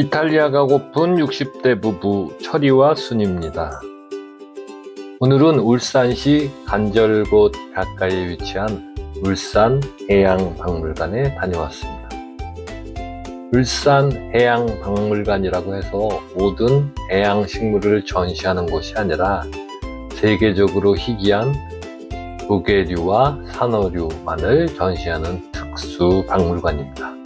이탈리아가 고픈 60대 부부 철이와 순입니다. 오늘은 울산시 간절곶 가까이에 위치한 울산 해양박물관에 다녀왔습니다. 울산 해양박물관이라고 해서 모든 해양식물을 전시하는 곳이 아니라 세계적으로 희귀한 조개류와 산어류만을 전시하는 특수 박물관입니다.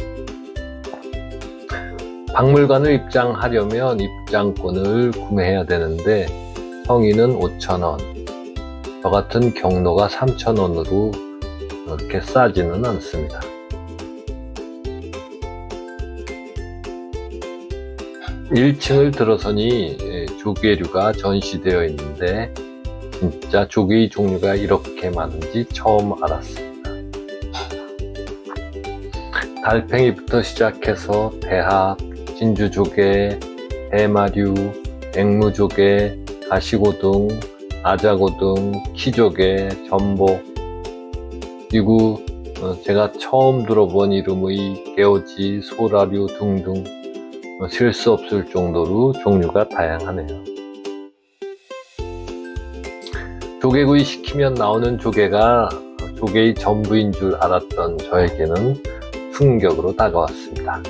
박물관을 입장하려면 입장권을 구매해야 되는데 성인은 5,000원, 저 같은 경로가 3,000원으로 그렇게 싸지는 않습니다. 일층을 들어서니 예, 조개류가 전시되어 있는데 진짜 조개의 종류가 이렇게 많은지 처음 알았습니다. 달팽이부터 시작해서 대합, 진주조개, 대마류, 앵무조개, 가시고등, 아자고등, 키조개, 전복 그리고 어, 제가 처음 들어본 이름의 개오지, 소라류 등등 어, 셀수 없을 정도로 종류가 다양하네요. 조개구이 시키면 나오는 조개가 조개의 전부인 줄 알았던 저에게는 충격으로 다가왔습니다.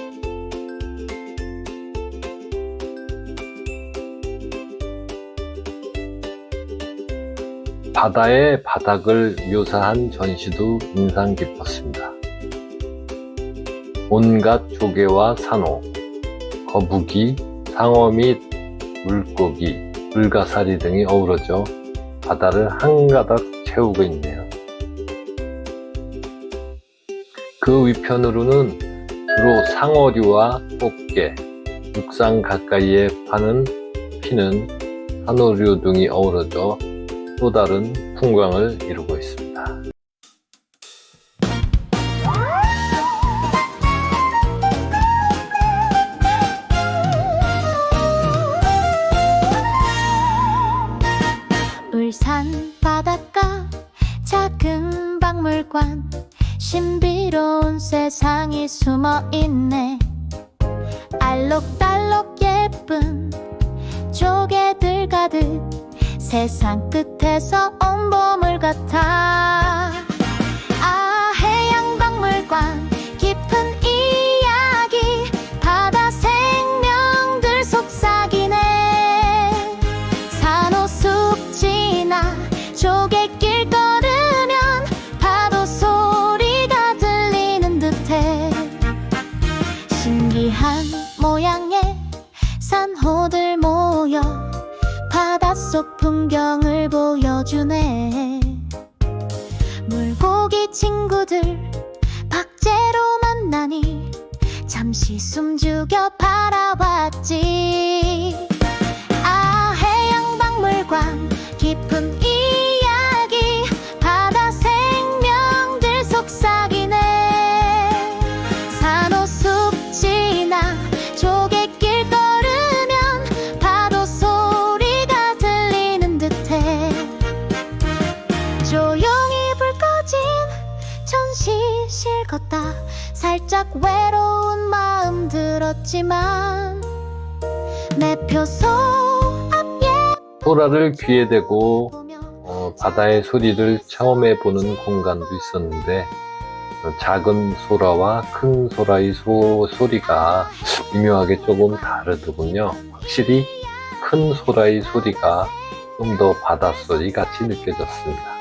바다의 바닥을 묘사한 전시도 인상 깊었습니다. 온갖 조개와 산호, 거북이, 상어 및 물고기, 불가사리 등이 어우러져 바다를 한가닥 채우고 있네요. 그 위편으로는 주로 상어류와 꽃게, 육상 가까이에 파는 피는 산호류 등이 어우러져 또 다른 풍광을 이루고 있습니다. 울산 바닷가 작은 박물관 신비로운 세상이 숨어 있네 알록달록 예쁜 조개들 가득 세상 끝에서 온 보물 같아 아 해양박물관 깊은 이야기 바다 생명들 속삭이네. 산호 숲 지나 조개길 걸으면 파도 소리가 들리는 듯해. 신기한 모양의 산호들 속 풍경을 보여주네. 물고기 친구들 박제로 만나니 잠시 숨죽여 바라봤지 들었지만 매표소 앞에 소라를 귀에 대고 어, 바다의 소리를 체험해 보는 공간도 있었는데 어, 작은 소라와 큰 소라의 소, 소리가 미묘하게 조금 다르더군요. 확실히 큰 소라의 소리가 좀 더 바닷소리 같이 느껴졌습니다.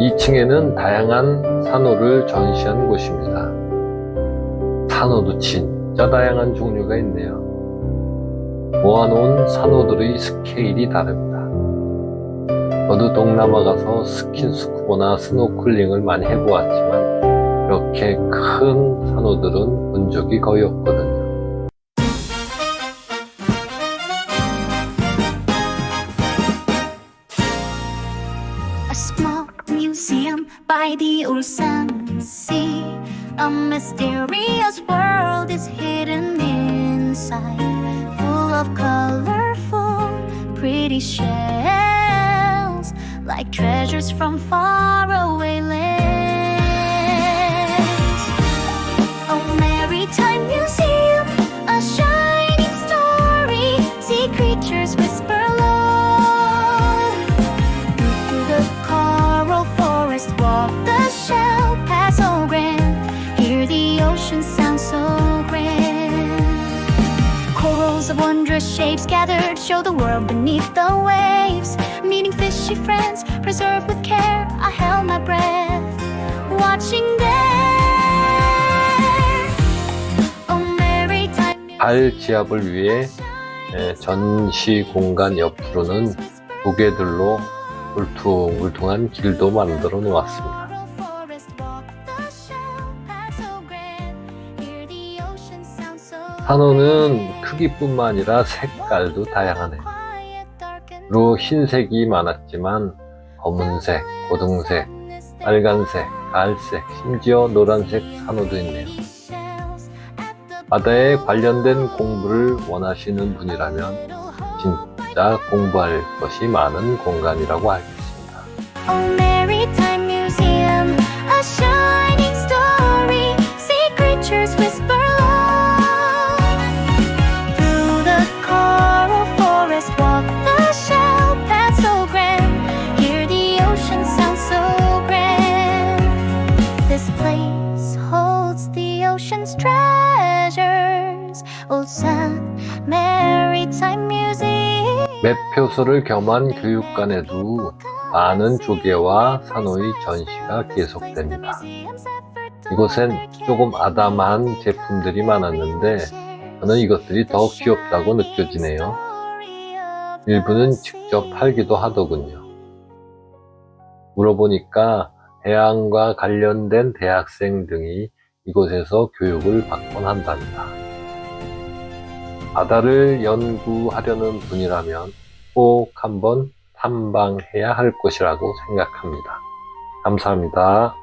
2층에는 다양한 산호를 전시한 곳입니다. 산호도 진짜 다양한 종류가 있네요. 모아놓은 산호들의 스케일이 다릅니다. 저도 동남아 가서 스킨스쿠버나 스노클링을 많이 해보았지만 이렇게 큰 산호들은 본 적이 거의 없거든요. Museum by the ocean sea. A mysterious world is hidden inside, full of colorful, pretty shells, like treasures from faraway lands. Shapes gathered show the world beneath the waves. Meeting fishy friends, preserved with care. I held my breath, watching. Oh, maritime 발 지압을 위해 에, 전시 공간 옆으로는 조개들로 울퉁울퉁한 길도 만들어 놓았습니다. 산호는 크기뿐만 아니라 색깔도 다양하네요. 주로 흰색이 많았지만 검은색, 고등색, 빨간색, 갈색, 심지어 노란색 산호도 있네요. 바다에 관련된 공부를 원하시는 분이라면 진짜 공부할 것이 많은 공간이라고 알겠습니다. 매표소를 겸한 교육관에도 많은 조개와 산호의 전시가 계속됩니다. 이곳엔 조금 아담한 제품들이 많았는데 저는 이것들이 더 귀엽다고 느껴지네요. 일부는 직접 팔기도 하더군요. 물어보니까 해양과 관련된 대학생 등이 이곳에서 교육을 받곤 한답니다. 바다를 연구하려는 분이라면 꼭 한번 탐방해야 할 곳이라고 생각합니다. 감사합니다.